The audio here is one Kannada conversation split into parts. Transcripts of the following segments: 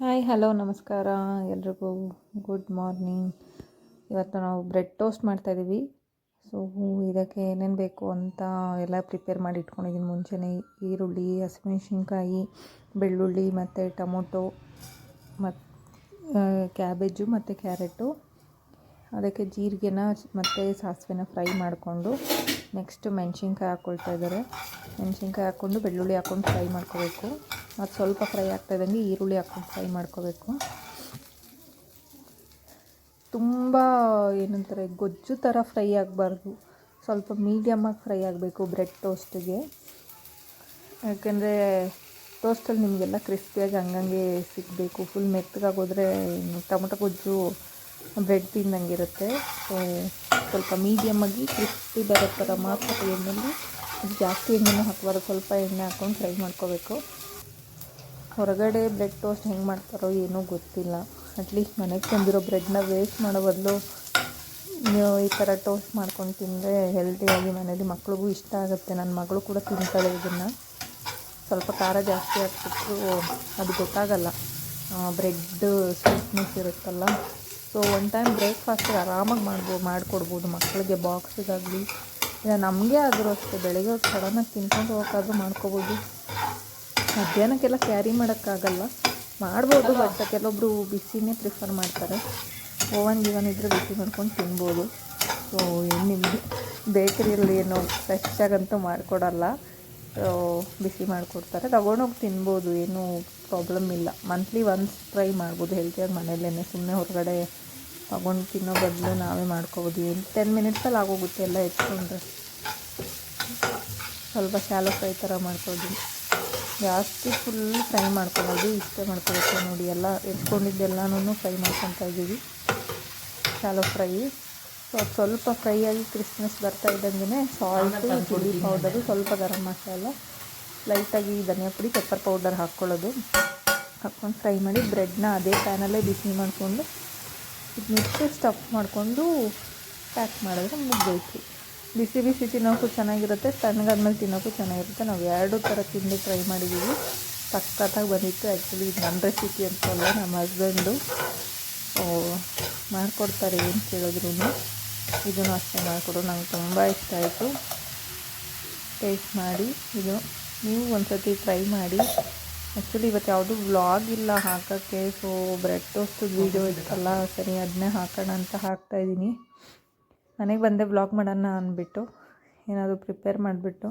ಹಾಯ್ ಹಲೋ ನಮಸ್ಕಾರ. ಎಲ್ರಿಗೂ ಗುಡ್ ಮಾರ್ನಿಂಗ್ ಇವತ್ತು ನಾವು ಬ್ರೆಡ್ ಟೋಸ್ಟ್ ಮಾಡ್ತಾಯಿದ್ದೀವಿ ಸೊ ಇದಕ್ಕೆ ಏನೇನು ಬೇಕು ಅಂತ ಎಲ್ಲ ಪ್ರಿಪೇರ್ ಮಾಡಿ ಇಟ್ಕೊಂಡಿದ್ದೀನಿ ಮುಂಚೆನೇ ಈರುಳ್ಳಿ, ಹಸಿಮೆಣ್ಸಿನ್ಕಾಯಿ, ಬೆಳ್ಳುಳ್ಳಿ ಮತ್ತು ಟೊಮೊಟೊ ಮತ್ತು ಕ್ಯಾಬೇಜು ಮತ್ತು ಕ್ಯಾರೆಟು ಅದಕ್ಕೆ ಜೀರಿಗೆನ ಮತ್ತು ಸಾಸಿವೆನ ಫ್ರೈ ಮಾಡಿಕೊಂಡು ನೆಕ್ಸ್ಟ್ ಮೆಣಸಿನ್ಕಾಯಿ ಹಾಕ್ಕೊಳ್ತಾ ಇದ್ದಾರೆ. ಮೆಣಸಿನ್ಕಾಯಿ ಹಾಕ್ಕೊಂಡು ಬೆಳ್ಳುಳ್ಳಿ ಹಾಕ್ಕೊಂಡು ಫ್ರೈ ಮಾಡ್ಕೋಬೇಕು. ಮತ್ತು ಸ್ವಲ್ಪ ಫ್ರೈ ಆಗ್ತಾಯಿದ್ದಂಗೆ ಈರುಳ್ಳಿ ಹಾಕ್ಕೊಂಡು ಫ್ರೈ ಮಾಡ್ಕೋಬೇಕು. ತುಂಬ ಏನಂತಾರೆ, ಗೊಜ್ಜು ಥರ ಫ್ರೈ ಆಗಬಾರ್ದು. ಸ್ವಲ್ಪ ಮೀಡಿಯಮ್ಮಾಗಿ ಫ್ರೈ ಆಗಬೇಕು ಬ್ರೆಡ್ ಟೋಸ್ಟಿಗೆ ಯಾಕೆಂದರೆ ಟೋಸ್ಟಲ್ಲಿ ನಿಮಗೆಲ್ಲ ಕ್ರಿಸ್ಪಿಯಾಗಿ ಹಂಗಂಗೆ ಸಿಗಬೇಕು. ಫುಲ್ ಮೆತ್ತಗಾಗೋದ್ರೆ ಟೊಮೊಟೊ ಗೊಜ್ಜು ಬ್ರೆಡ್ ತಿಂದಂಗಿರುತ್ತೆ ಸೊ ಸ್ವಲ್ಪ ಮೀಡಿಯಮ್ಮಾಗಿ ಕ್ರಿಸ್ಪಿ ಬರೋ ಥರ ಮಾತ್ರ ಎಣ್ಣೆಯಲ್ಲಿ ಜಾಸ್ತಿ ಎಣ್ಣೆನೂ ಹಾಕಬಾರ್ದು. ಸ್ವಲ್ಪ ಎಣ್ಣೆ ಹಾಕ್ಕೊಂಡು ಫ್ರೈ ಮಾಡ್ಕೋಬೇಕು. ಹೊರಗಡೆ ಬ್ರೆಡ್ ಟೋಸ್ಟ್ ಹೆಂಗೆ ಮಾಡ್ತಾರೋ ಏನೂ ಗೊತ್ತಿಲ್ಲ. ಅಟ್ಲೀಸ್ಟ್ ಮನೆಗೆ ತಂದಿರೋ ಬ್ರೆಡ್ನ ವೇಸ್ಟ್ ಮಾಡೋ ಬದಲು ಈ ಥರ ಟೋಸ್ಟ್ ಮಾಡ್ಕೊಂಡು ತಿಂದರೆ ಹೆಲ್ದಿಯಾಗಿ ಮನೇಲಿ ಮಕ್ಳಿಗೂ ಇಷ್ಟ ಆಗುತ್ತೆ. ನನ್ನ ಮಗಳು ಕೂಡ ತಿಂತಾಳೆ ಇದನ್ನು. ಸ್ವಲ್ಪ ಖಾರ ಜಾಸ್ತಿ ಹಾಕ್ಬಿಟ್ಟು ಅದು ಗೊತ್ತಾಗಲ್ಲ. ಬ್ರೆಡ್ ಸ್ವೀಟ್ನೆಸ್ ಇರುತ್ತಲ್ಲ. ಸೊ ಒನ್ ಟೈಮ್ ಬ್ರೇಕ್ಫಾಸ್ಟಿಗೆ ಆರಾಮಾಗಿ ಮಾಡ್ಬೋದು ಮಾಡಿಕೊಡ್ಬೋದು. ಮಕ್ಕಳಿಗೆ ಬಾಕ್ಸಿಗಾಗಲಿ ಇಲ್ಲ, ನಮಗೆ ಆದರೂ ಅಷ್ಟೇ. ಬೆಳಗ್ಗೆ ಸಡನ್ನಾಗಿ ತಿನ್ಕೊಂಡು ಹೋಗೋಕ್ಕಾದ್ರೂ ಮಾಡ್ಕೋಬೋದು. ಮಧ್ಯಾಹ್ನಕ್ಕೆಲ್ಲ ಕ್ಯಾರಿ ಮಾಡೋಕ್ಕಾಗಲ್ಲ. ಮಾಡ್ಬೋದು ಬಟ್ ಕೆಲವೊಬ್ಬರು ಬಿಸಿನೇ ಪ್ರಿಫರ್ ಮಾಡ್ತಾರೆ. ಓವನ್ ಗಿವನ್ ಇದ್ದರೆ ಬಿಸಿ ಮಾಡ್ಕೊಂಡು ತಿನ್ಬೋದು. ಸೊ ನಿಮಗೆ ಬೇಕರಿಯಲ್ಲಿ ಏನು ಫ್ರೆಶ್ಶಾಗಂತೂ ಮಾಡಿಕೊಡಲ್ಲ. ಬಿಸಿ ಮಾಡಿಕೊಡ್ತಾರೆ. ತಗೊಂಡೋಗಿ ತಿನ್ಬೋದು, ಏನೂ ಪ್ರಾಬ್ಲಮ್ ಇಲ್ಲ. ಮಂತ್ಲಿ ಒನ್ಸ್ ಟ್ರೈ ಮಾಡ್ಬೋದು ಹೆಲ್ತಿಯಾಗಿ ಮನೆಯಲ್ಲೇ ಸುಮ್ಮನೆ ಹೊರಗಡೆ ತಗೊಂಡು ತಿನ್ನೋ ಬದಲು ನಾವೇ ಮಾಡ್ಕೋಬೋದು. ಏನು ಟೆನ್ ಮಿನಿಟ್ಸಲ್ಲಿ ಆಗೋಗುತ್ತೆ ಎಲ್ಲ ಹೆಚ್ಕೊಂಡ್ರೆ ಸ್ವಲ್ಪ ಶಾಲೋ ಫ್ರೈ ಥರ ಮಾಡ್ಕೊಳ್ತೀನಿ. ಜಾಸ್ತಿ ಫುಲ್ ಫ್ರೈ ಮಾಡ್ಕೊಳ್ಳೋದು ಇಷ್ಟೇ ಮಾಡ್ಕೋಬೇಕು ನೋಡಿ ಎಲ್ಲ ಎತ್ಕೊಂಡಿದ್ದೆಲ್ಲನೂ ಫ್ರೈ ಮಾಡ್ಕೊತಾ ಇದ್ದೀವಿ. ಶಾಲೋ ಫ್ರೈ ಸೊ ಸ್ವಲ್ಪ ಫ್ರೈ ಆಗಿ ಕ್ರಿಸ್ಮಸ್ ಬರ್ತಾ ಇದ್ದಂಗೆ ಸಾಲ್ಟು ಪುಡಿ ಪೌಡರು ಸ್ವಲ್ಪ ಗರಂ ಮಸಾಲ ಲೈಟಾಗಿ ಧನಿಯಾ ಪುಡಿ ಪೆಪ್ಪರ್ ಪೌಡರ್ ಹಾಕ್ಕೊಳ್ಳೋದು. ಹಾಕ್ಕೊಂಡು ಫ್ರೈ ಮಾಡಿ ಬ್ರೆಡ್ನ ಅದೇ ಪ್ಯಾನಲ್ಲೇ ಬಿಸಿ ಮಾಡಿಕೊಂಡು ಇದನ್ನಿಟ್ಟು ಸ್ಟಫ್ ಮಾಡಿಕೊಂಡು ಪ್ಯಾಕ್ ಮಾಡಿದ್ರೆ ಮುಗ್ದೋಯ್ತು. ಬಿಸಿ ಬಿಸಿ ತಿನ್ನೋಕ್ಕೂ ಚೆನ್ನಾಗಿರುತ್ತೆ, ತಣ್ಣಗಾದ್ಮೇಲೆ ತಿನ್ನೋಕ್ಕೂ ಚೆನ್ನಾಗಿರುತ್ತೆ. ನಾವು ಎರಡು ಥರ ತಿಂದು ಟ್ರೈ ಮಾಡಿದ್ದೀವಿ ಸಕ್ಕತ್ತಾಗಿ ಬಂದಿತ್ತು. ಆ್ಯಕ್ಚುಲಿ ಇದು ನನ್ನ ರೆಸಿಪಿ ಅಂತಲ್ಲ ನಮ್ಮ ಹಸ್ಬೆಂಡು ಮಾಡಿಕೊಡ್ತಾರೆ ಏನು ಕೇಳಿದ್ರು ಇದನ್ನು ಅಷ್ಟೇ ಮಾಡಿಕೊಡು, ನಂಗೆ ತುಂಬ ಇಷ್ಟ ಆಯಿತು. ಟೇಸ್ಟ್ ಮಾಡಿ, ಇದು ನೀವು ಒಂದು ಸತಿ ಟ್ರೈ ಮಾಡಿ. ಆ್ಯಕ್ಚುಲಿ ಇವತ್ತು ಯಾವುದೂ ವ್ಲಾಗ್ ಇಲ್ಲ ಹಾಕೋಕ್ಕೆ ಸೊ ಬ್ರೆಡ್ ಟೋಸ್ಟ್ ವೀಡಿಯೋ ಇತ್ತಲ್ಲ, ಸರಿ ಅದನ್ನೇ ಹಾಕೋಣ ಅಂತ ಹಾಕ್ತಾಯಿದ್ದೀನಿ ಮನೆಗೆ ಬಂದೆ ಬ್ಲಾಗ್ ಮಾಡೋಣ ಅಂದ್ಬಿಟ್ಟು, ಏನಾದರೂ ಪ್ರಿಪೇರ್ ಮಾಡಿಬಿಟ್ಟು.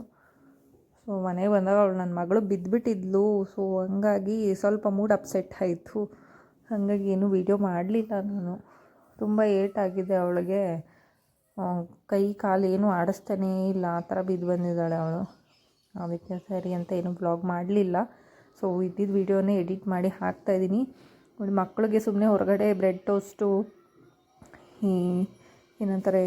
ಸೊ ಮನೆಗೆ ಬಂದಾಗ ಅವಳು ನನ್ನ ಮಗಳು ಬಿದ್ದುಬಿಟ್ಟಿದ್ಲು ಸೊ ಹಂಗಾಗಿ ಸ್ವಲ್ಪ ಮೂಡ್ ಅಪ್ಸೆಟ್ ಆಯಿತು. ಹಾಗಾಗಿ ಏನೂ ವೀಡಿಯೋ ಮಾಡಲಿಲ್ಲ ನಾನು. ತುಂಬ ಏಟಾಗಿದೆ ಅವಳಿಗೆ. ಕೈ, ಕಾಲು ಏನೂ ಆಡಿಸ್ತಾನೇ ಇಲ್ಲ. ಆ ಥರ ಬಿದ್ದು ಬಂದಿದ್ದಾಳೆ ಅವಳು. ಅದಕ್ಕೆ ಸರಿ ಅಂತ ಏನು ಬ್ಲಾಗ್ ಮಾಡಲಿಲ್ಲ. ಸೊ ಇದ್ದಿದ್ದು ವೀಡಿಯೋನೇ ಎಡಿಟ್ ಮಾಡಿ ಹಾಕ್ತಾಯಿದ್ದೀನಿ ಮಕ್ಕಳಿಗೆ ಸುಮ್ಮನೆ ಹೊರಗಡೆ ಬ್ರೆಡ್ ಟೋಸ್ಟು ಈ ಏನಂತಾರೆ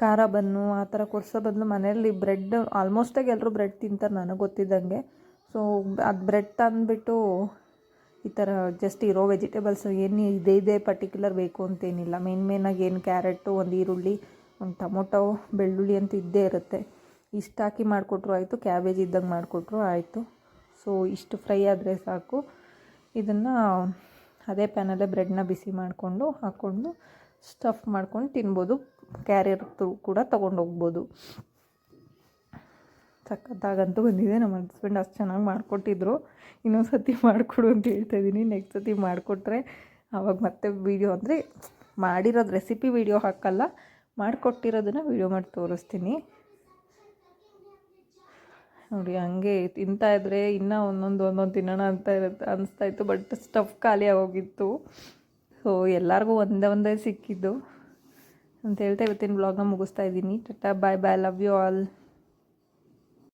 ಖಾರ ಬನ್ನು, ಆ ಥರ ಕೊಡಿಸೋ ಬದಲು ಮನೆಯಲ್ಲಿ ಬ್ರೆಡ್ ಆಲ್ಮೋಸ್ಟಾಗಿ ಎಲ್ಲರೂ ಬ್ರೆಡ್ ತಿಂತಾರೆ ನನಗೆ ಗೊತ್ತಿದ್ದಂಗೆ. ಸೊ ಅದು ಬ್ರೆಡ್ ತಂದುಬಿಟ್ಟು ಈ ಥರ ಜಸ್ಟ್ ಇರೋ ವೆಜಿಟೇಬಲ್ಸ್ ಏನು ಇದೇ ಇದೇ ಪರ್ಟಿಕ್ಯುಲರ್ ಬೇಕು ಅಂತೇನಿಲ್ಲ. ಮೇನ್ ಮೇನಾಗಿ ಏನು ಕ್ಯಾರೆಟು ಒಂದು ಈರುಳ್ಳಿ, ಒಂದು ಟೊಮೊಟೊ, ಬೆಳ್ಳುಳ್ಳಿ ಅಂತ ಇದ್ದೇ ಇರುತ್ತೆ. ಇಷ್ಟು ಹಾಕಿ ಮಾಡಿಕೊಟ್ರು ಆಯಿತು ಕ್ಯಾಬೇಜ್ ಇದ್ದಂಗೆ ಮಾಡಿಕೊಟ್ರು ಆಯಿತು. ಸೊ ಇಷ್ಟು ಫ್ರೈ ಆದರೆ ಸಾಕು. ಇದನ್ನು ಅದೇ ಪ್ಯಾನಲ್ಲೇ ಬ್ರೆಡ್ನ ಬಿಸಿ ಮಾಡಿಕೊಂಡು ಹಾಕ್ಕೊಂಡು ಸ್ಟಫ್ ಮಾಡ್ಕೊಂಡು ತಿನ್ಬೋದು. ಕ್ಯಾರಿಯರ್ ಕೂಡ ತೊಗೊಂಡೋಗ್ಬೋದು. ಸಖತ್ತಾಗಂತೂ ಬಂದಿದೆ. ನಮ್ಮ ಹಸ್ಬೆಂಡ್ ಅಷ್ಟು ಚೆನ್ನಾಗಿ ಮಾಡಿಕೊಟ್ಟಿದ್ರು. ಇನ್ನೊಂದು ಸತಿ ಮಾಡಿಕೊಡು ಅಂತ ಹೇಳ್ತಾ ಇದ್ದೀನಿ ನೆಕ್ಸ್ಟ್ ಸತಿ ಮಾಡಿಕೊಟ್ರೆ ಆವಾಗ ಮತ್ತೆ ವೀಡಿಯೋ ಅಂದರೆ ಮಾಡಿರೋದು ರೆಸಿಪಿ ವೀಡಿಯೋ ಹಾಕಲ್ಲ. ಮಾಡಿಕೊಟ್ಟಿರೋದನ್ನು ವೀಡಿಯೋ ಮಾಡಿ ತೋರಿಸ್ತೀನಿ. ನೋಡಿ, ಹಂಗೆ ತಿಂತಾ ಇದ್ರೆ ಇನ್ನೂ ಒಂದೊಂದು ಒಂದೊಂದು ತಿನ್ನೋಣ ಅಂತ ಇರುತ್ತೆ ಅನಿಸ್ತಾಯಿತ್ತು ಬಟ್ ಸ್ಟಫ್ ಖಾಲಿ ಆಗೋಗಿತ್ತು. ಸೊ ಎಲ್ಲರಿಗೂ ಒಂದೇ ಒಂದೇ ಸಿಕ್ಕಿದ್ದು. ಅಂತ ಹೇಳ್ತಾ ಇವತ್ತಿನ ಬ್ಲಾಗ್ನ ಮುಗಿಸ್ತಾ ಇದ್ದೀನಿ. Tata bye bye love you all